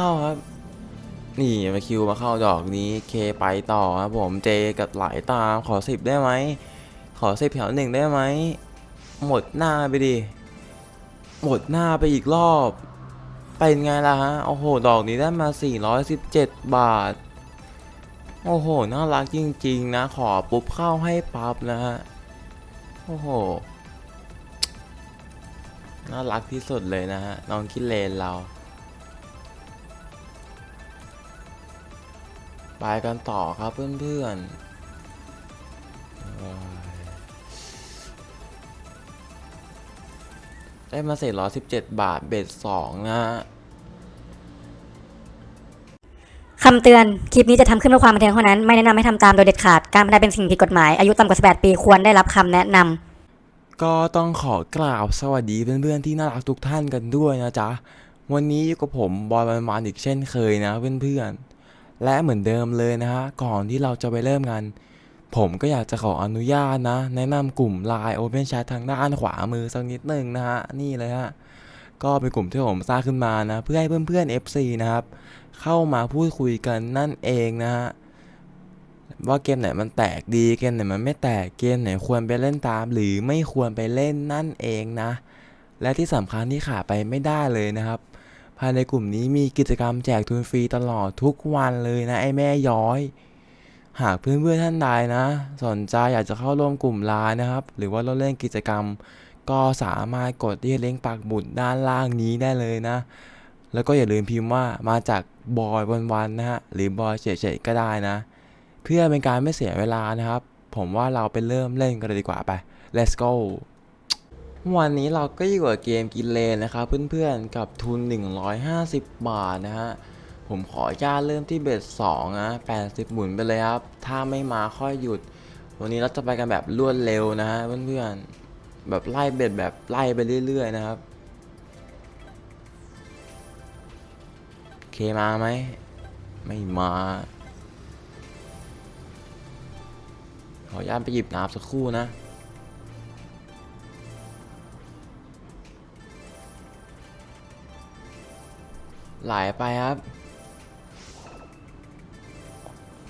เข้าครับ นี่มาคิวมาเข้าดอกนี้เคไปต่อครับผมเจกับไหลตามขอสิบได้ไหม ขอสิบแถวหนึ่งได้ไหม หมดหน้าไปดิ หมดหน้าไปอีกรอบ เป็นไงล่ะฮะ โอ้โห ดอกนี้ได้มา 417 บาท โอ้โห น่ารักจริง ๆ นะ ขอปุ๊บเข้าให้ปั๊บนะฮะ โอ้โห น่ารักที่สุดเลยนะฮะ น้องคิดเลนเรา ไปกันต่อครับเพื่อนๆโอ้ยได้มา417บาทเบ็ดสองนะฮะคำเตือน คลิปนี้จะทำขึ้นเพื่อความบันเทิงเท่านั้น ไม่แนะนำให้ทำตามโดยเด็ดขาด การพนันเป็นสิ่งผิดกฎหมาย อายุต่ำกว่า 18 ปีควรได้รับคำแนะนำก็ต้องขอกล่าวสวัสดีเพื่อนๆที่น่ารักทุกท่านกันด้วยนะจ๊ะ วันนี้อยู่กับผมบอยมันมานอีกเช่นเคยนะเพื่อนๆ และเหมือนเดิมเลยนะฮะก่อนที่เราจะไปเริ่มกันผมก็อยากจะขออนุญาตนะ แนะนำกลุ่ม Line Open Chat ทางด้านขวามือสักนิดหนึ่งนะฮะ นี่เลยฮะ ก็เป็นกลุ่มที่ผมสร้างขึ้นมานะ เพื่อให้เพื่อนๆ FC นะครับ เข้ามาพูดคุยกันนั่นเองนะฮะว่าเกมไหนมันแตกดีเกมไหนมันไม่แตกเกมไหนควรไปเล่นตาม หรือไม่ควรไปเล่นนั่นเองนะ และที่สำคัญที่ขาดไปไม่ได้เลยนะครับ ภายในกลุ่มนี้มีกิจกรรมแจกทุนฟรีตลอดทุกวันเลยนะไอ้แม่ย้อย หากเพื่อนๆท่านใดนะ สนใจอยากจะเข้าร่วมกลุ่มไลน์นะครับ หรือว่าเราเล่นกิจกรรม ก็สามารถกดที่เลิงปักหมุดด้านล่างนี้ได้เลยนะ แล้วก็อย่าลืมพิมพ์ว่ามาจากบอยวันๆนะฮะหรือบอยเฉยๆก็ได้นะ เพื่อเป็นการไม่เสียเวลานะครับ ผมว่าเราไปเริ่มเล่นกันเลยดีกว่าไป let's go วันนี้เราก็อยู่กับเกมกินเลนนะครับเพื่อนๆกับทุน 150 บาทนะฮะผมขออนุญาตเริ่มที่เบ็ด2นะ80 หมุนไปเลยครับ ถ้าไม่มาค่อยหยุด วันนี้เราจะไปกันแบบรวดเร็วนะฮะเพื่อนๆแบบไล่เบ็ดแบบไล่ไปเรื่อย ๆ นะครับเคมาไหมไม่มาขออนุญาตไปหยิบน้ำสักครู่นะ ไหลไปครับ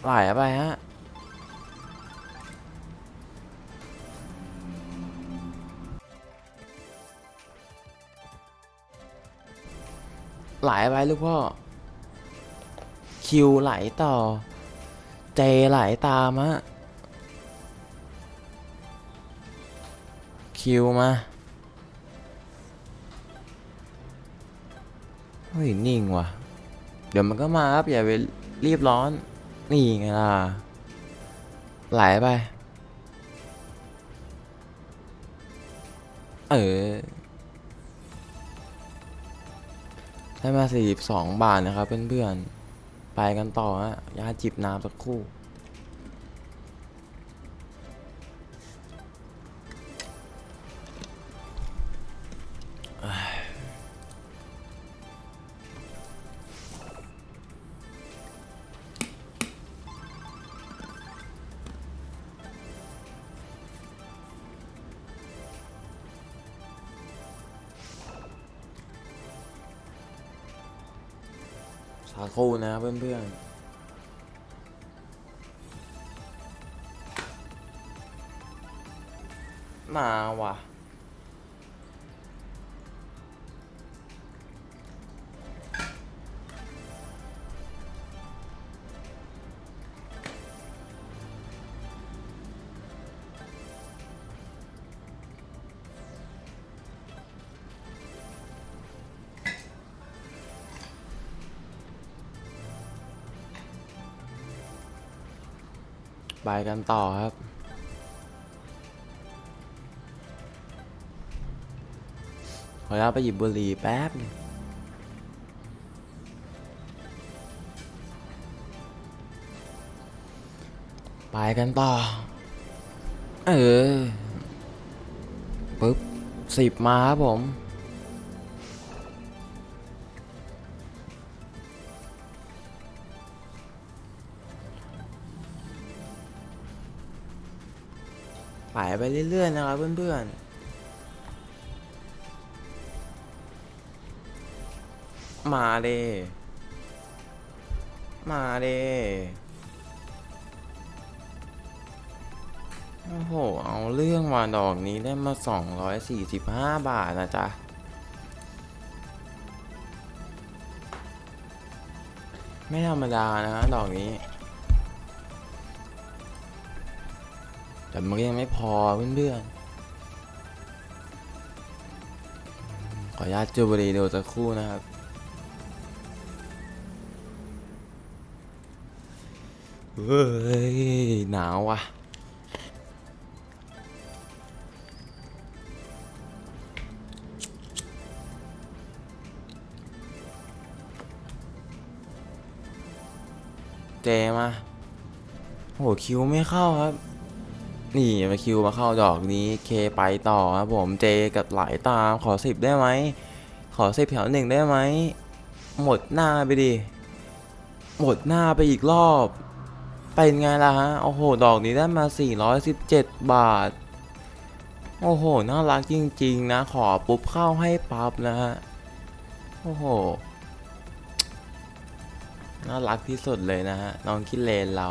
ไหลไปฮะไหลไปลูกพ่อ คิวไหลต่อ เจไหลตามฮะ คิวมา ฮ้ยนิ่งว่ะ เดี๋ยวมันก็มาครับอย่าไปรีบร้อน นี่ไงล่ะ ไหลไป เออได้มา 42 บาทนะครับเพื่อนๆ ไปกันต่อฮะยาจิบน้ำสักครู่ มาว่ะไปกันต่อครับ ญาตไปหยิบบุหรี่แป๊บนึงไปกันต่อ เออปึ๊บสิบมาครับผมไปไปเรื่อยๆนะครับเพื่อนๆ มาเลยมาเด้โอ้โห เอาเรื่องมาดอกนี้ได้มา 245 บาทนะจ๊ะ ไม่ธรรมดานะดอกนี้ แต่มันยังไม่พอเพื่อนๆ ขออนุญาตจูบรีดูสักครู่นะครับ เฮ้ย หนาวว่ะ เจมา โห คิวไม่เข้าครับ นี่มาคิวมาเข้าดอกนี้ เคไปต่อครับผมเจกับไหลตามขอสิบได้ไหม ขอสิบแถวหนึ่งได้ไหม หมดหน้าไปดิ หมดหน้าไปอีกรอบ เป็นไงล่ะฮะ โอ้โห ดอกนี้ได้มา 417 บาท โอ้โห น่ารักจริง ๆ นะ ขอปุ๊บเข้าให้ปั๊บนะฮะ โอ้โห น่ารักที่สุดเลยนะฮะ น้องคิดเลนเรา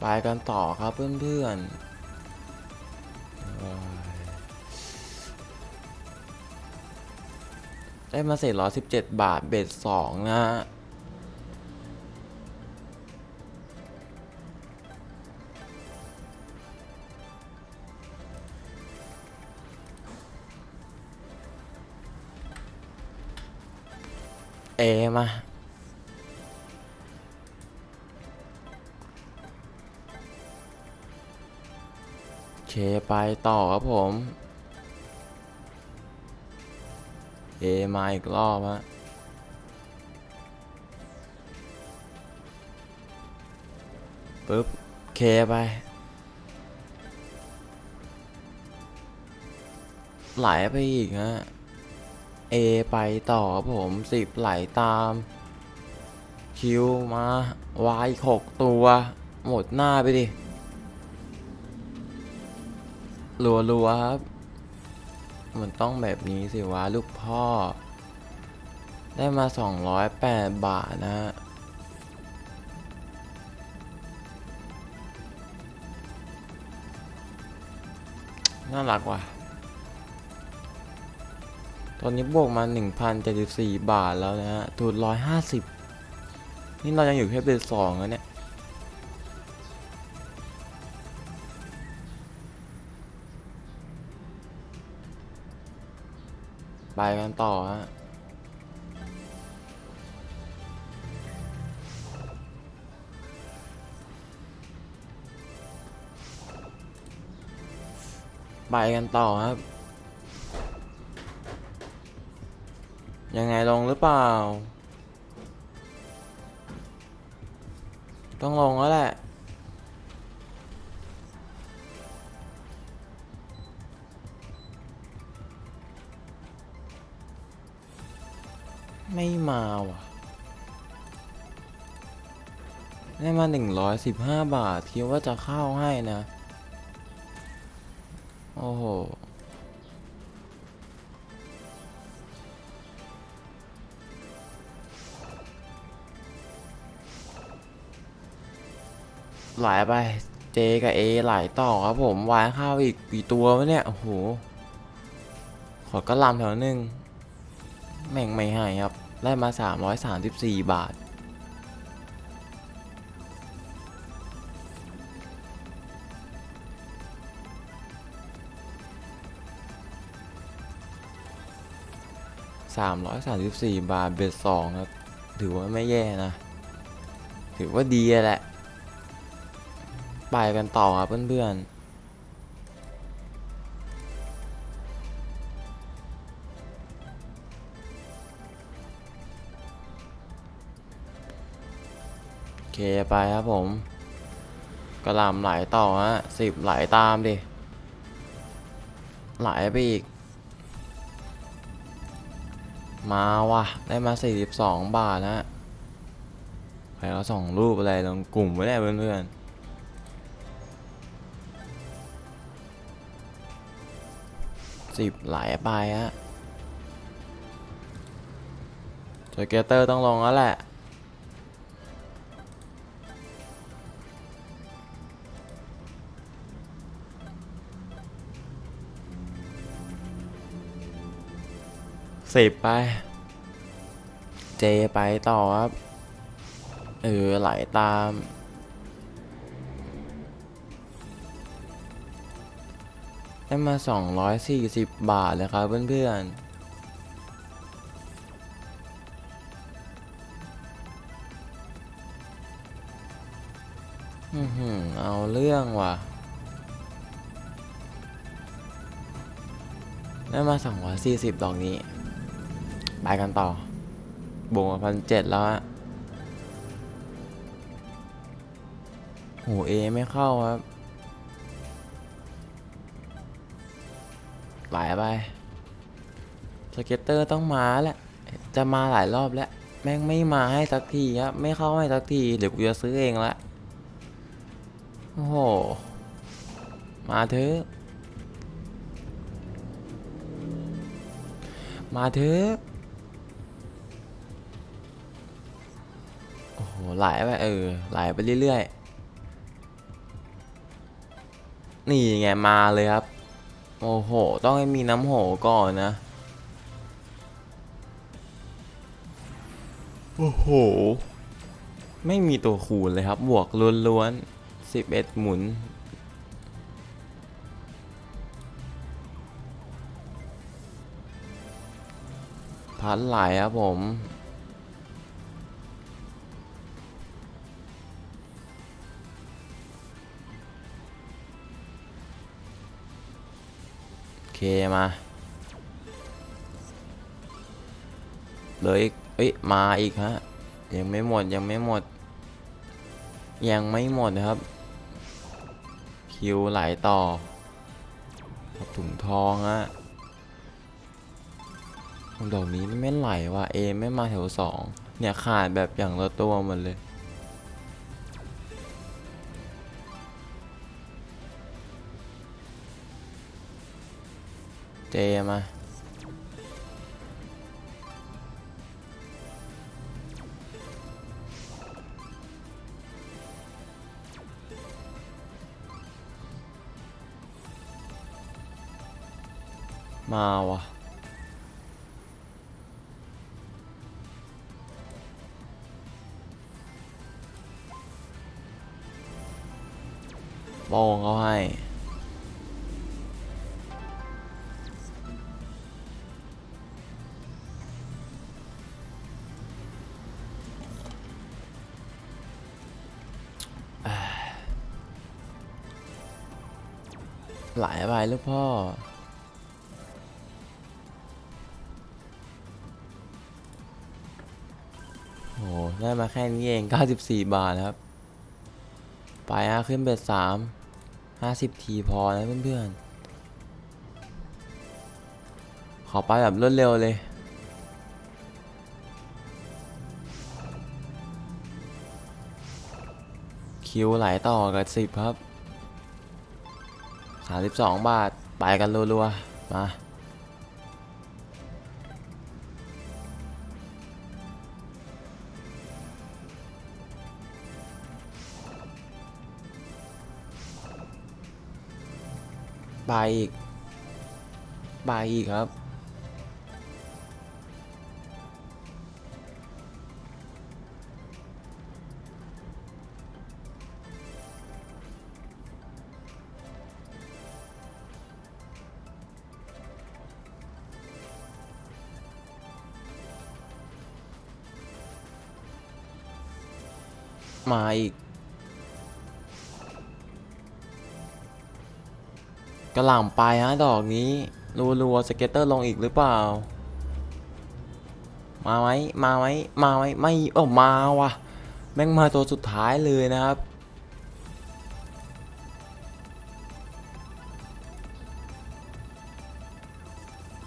ไปกันต่อครับเพื่อนๆ ได้มาเศษร้อยสิบเจ็ดบาท เบ็ดสองนะฮะ เอมาเคไปต่อครับผม เอมาอีกรอบฮะปึ๊บเคไป ไหลไปอีกฮะ เอไปต่อผมสิบไหลตาม คิวมาวายหกตัว หมดหน้าไปดิรัวๆครับ มันต้องแบบนี้สิวะลูกพ่อ ได้มา 208 บาทนะฮะน่ารักว่ะ ตอนนี้บวกมา 1,074 บาทแล้วนะฮะทุน150 นี่เรายังอยู่แค่เบสสองแล้วเนี่ย ไปกันต่อฮะไปกันต่อครับ ยังไงลงหรือเปล่า ต้องลงแล้วแหละ ไม่มาว่ะ ได้มาหนึ่งร้อยสิบห้าบาทคิดว่าจะเข้าให้นะ โอ้โห ไหลไป เจกับเอไหลต่อครับผมวายเข้าอีกกี่ตัววะเนี่ย โอ้โห ขอกระลำแถวหนึ่งแม่งไม่ให้ครับ ได้มา 334 บาท 334 บาทเบ็ดสองครับ ถือว่าไม่แย่นะ ถือว่าดีแหละ ไปกันต่อครับเพื่อนๆโอเคไปครับผมกระลำไหลต่อฮะสิบไหลตามดิ ไหลไปอีก มาว่ะ ได้มา 42 บาทนะใครเขาส่งรูปอะไรลงกลุ่มไว้ได้เพื่อนๆ สิบไหลไปฮะสเกเตอร์ต้องลงแล้วแหละ สิบไป เจไปต่อครับ เออไหลตาม ได้มา 240 บาทเลยครับเพื่อนๆอือหือเอาเรื่องว่ะ ได้มา 240 ดอกนี้ ไปกันต่อ บวกมาพันเจ็ดแล้วอะโหเอไม่เข้าครับ ไหลไปสเก็ตเตอร์ต้องมาแหละ จะมาหลายรอบแล้ว แม่งไม่มาให้สักทีครับไม่เข้าให้สักทีเดี๋ยวกูจะซื้อเองละโอ้โห มาเถอะ มาเถอะ โอ้โหไหลไปเออไหลไปเรื่อยๆ นี่ไงมาเลยครับ โอ้โห ต้องให้มีน้ำโหก่อนนะ โอ้โห ไม่มีตัวคูณเลยครับ บวกล้วนๆสิบเอ็ดหมุน พัดไหลครับผม มาเหลยเอ้ยมาอีกฮะยังไม่หมดยังไม่หมด ยังไม่หมดนะครับ คิวไหลต่อถุงทองฮะดอกนี้ไม่ไหลว่ะเอไม่มาแถวสองเนี่ยขาดแบบอย่างละตัวหมดเลย เจมามาวะโป้งเขาให้ หลายไปลูกพ่อ โห ได้มาแค่นี้เอง 94 บาทนะครับ ไปฮะขึ้นเบ็ดสามห้าสิบทีพอนะเพื่อนๆ ขอไปแบบรวดเร็วเลยคิวไหลต่อกับสิบครับ สามสิบสองบาท ไปกันรัวๆ มาไปอีกไปอีกครับ มาอีกกระหล่ำไปฮะดอกนี้รัวๆสเก็ตเตอร์ลงอีกหรือเปล่า มาไหมมาไหมมาไหมไม่เออมาว่ะ แม่งมาตัวสุดท้ายเลยนะครับ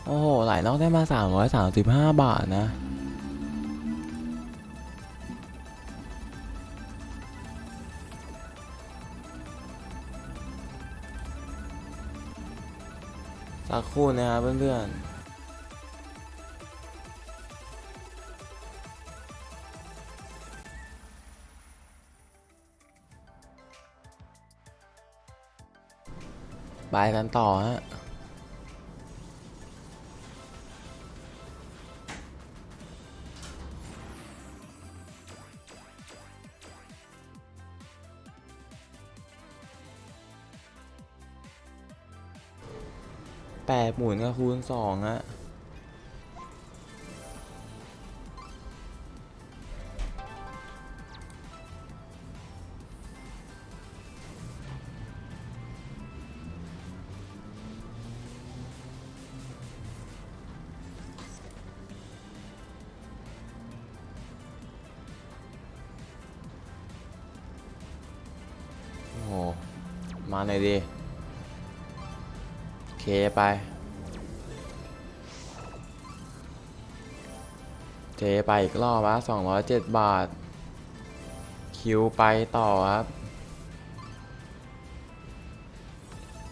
โอ้โห หลายนอกได้มา 335 บาทนะ สักคู่นะครับเพื่อนๆไปกันต่อฮะ ดหมุนก็คูณสองฮะโอ้โหมาหน่อยดิเคไป เจไปอีกรอบวะ207 บาท คิวไปต่อครับ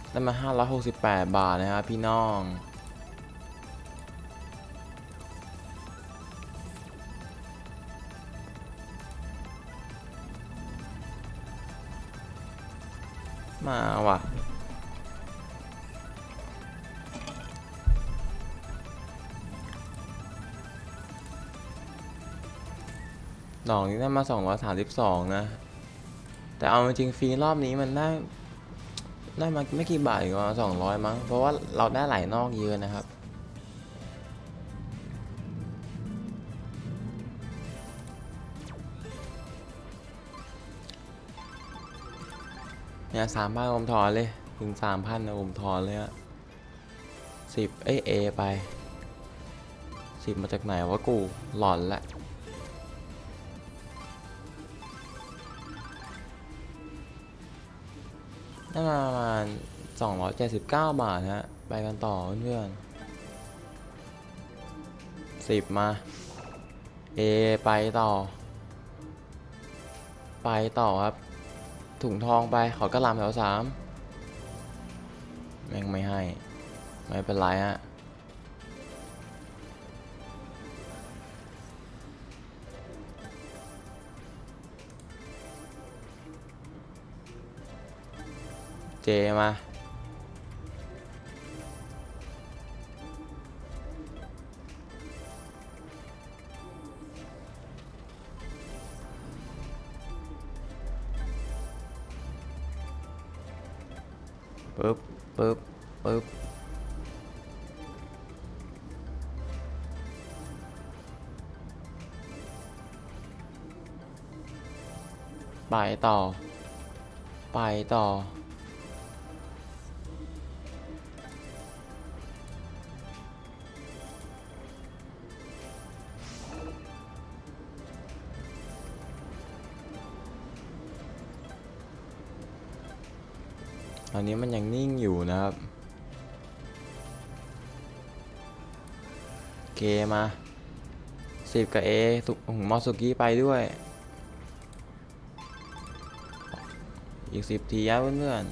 ได้มา 568 บาทนะครับพี่น้องมาว่ะ ดอกนี้ได้มา 232 นะ แต่เอาจริงฟรีรอบนี้มันได้ได้มาไม่กี่บาทเองก็200มั้ง เพราะว่าเราได้หลายนอกเยอะนะครับ เนี่ยสามพันอมถอนเลย ถึงสามพันนะอมถอนเลยอะสิบเอเอไปสิบมาจากไหนวะกูหลอนละ ได้มาประมาณ279 บาทฮะ ไปกันต่อเพื่อนๆสิบมา เอ ไปต่อ ไปต่อครับ ถุงทองไปขอกระลำแถวสามแม่งไม่ให้ ไม่เป็นไรฮะ เจมาปึ๊บปึ๊บปึ๊บไปต่อ ไปต่อ อนนี้มันยังนิ่งอยู่นะครับเคมาสิบกับเอสุหมอสุกี้ไปด้วย อีกสิบทียะเพื่อน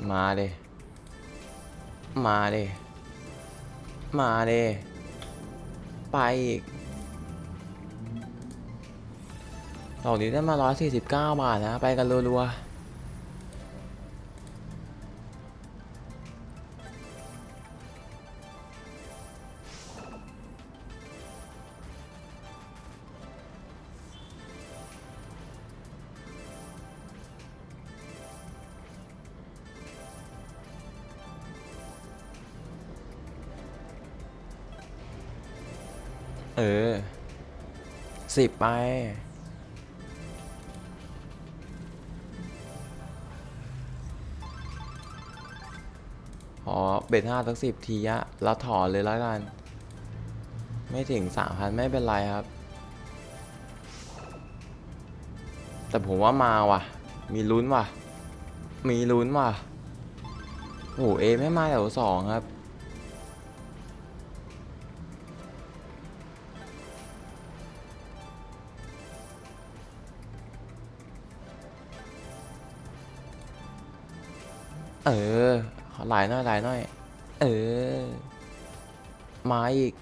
ๆมาเดมาเดมาเดไปอีก ดอกนี้ได้มา149 บาทนะ ไปกันรัวๆ เออสิบไป เบ็ดห้าสักสิบทีอะแล้วถอนเลยแล้วกัน ไม่ถึงสามพันไม่เป็นไรครับ แต่ผมว่ามาว่ะ มีลุ้นว่ะ มีลุ้นว่ะโอ้โหเอไม่มาแถวสองครับ เออ ขอหลายหน่อยหลายหน่อย เออ มาอีก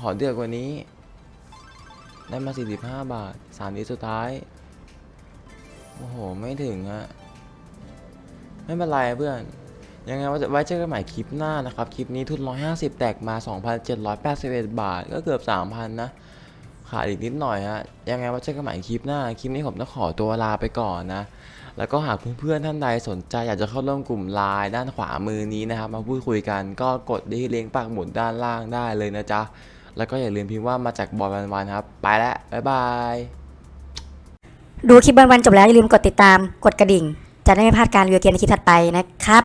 ขอเดือดกว่านี้ ได้มา 45 บาทสามนี้สุดท้าย โอ้โห ไม่ถึงอะไม่เป็นไรเพื่อน ยังไงว่าจะไว้เจอกันใหม่คลิปหน้านะครับ คลิปนี้ทุน 150 แตกมา 2,781 บาท ก็เกือบ 3,000 นะขาดอีกนิดหน่อยฮะ ยังไงว่าเจอกันใหม่คลิปหน้า คลิปนี้ผมต้องขอตัวลาไปก่อนนะ แล้วก็หากเพื่อนๆท่านใดสนใจอยากจะเข้าร่วมกลุ่มไลน์ด้านขวามือนี้นะครับ มาพูดคุยกันก็กดที่ลิงก์ปักหมุดด้านล่างได้เลยนะจ๊ะ แล้วก็อย่าลืมพิมพ์ว่ามาจากบอลวันวานครับ ไปแล้ว บ๊ายบาย ดูคลิปวันวันจบแล้วอย่าลืมกดติดตามกดกระดิ่ง จะได้ไม่พลาดการรีวิวเกมในคลิปถัดไปนะครับ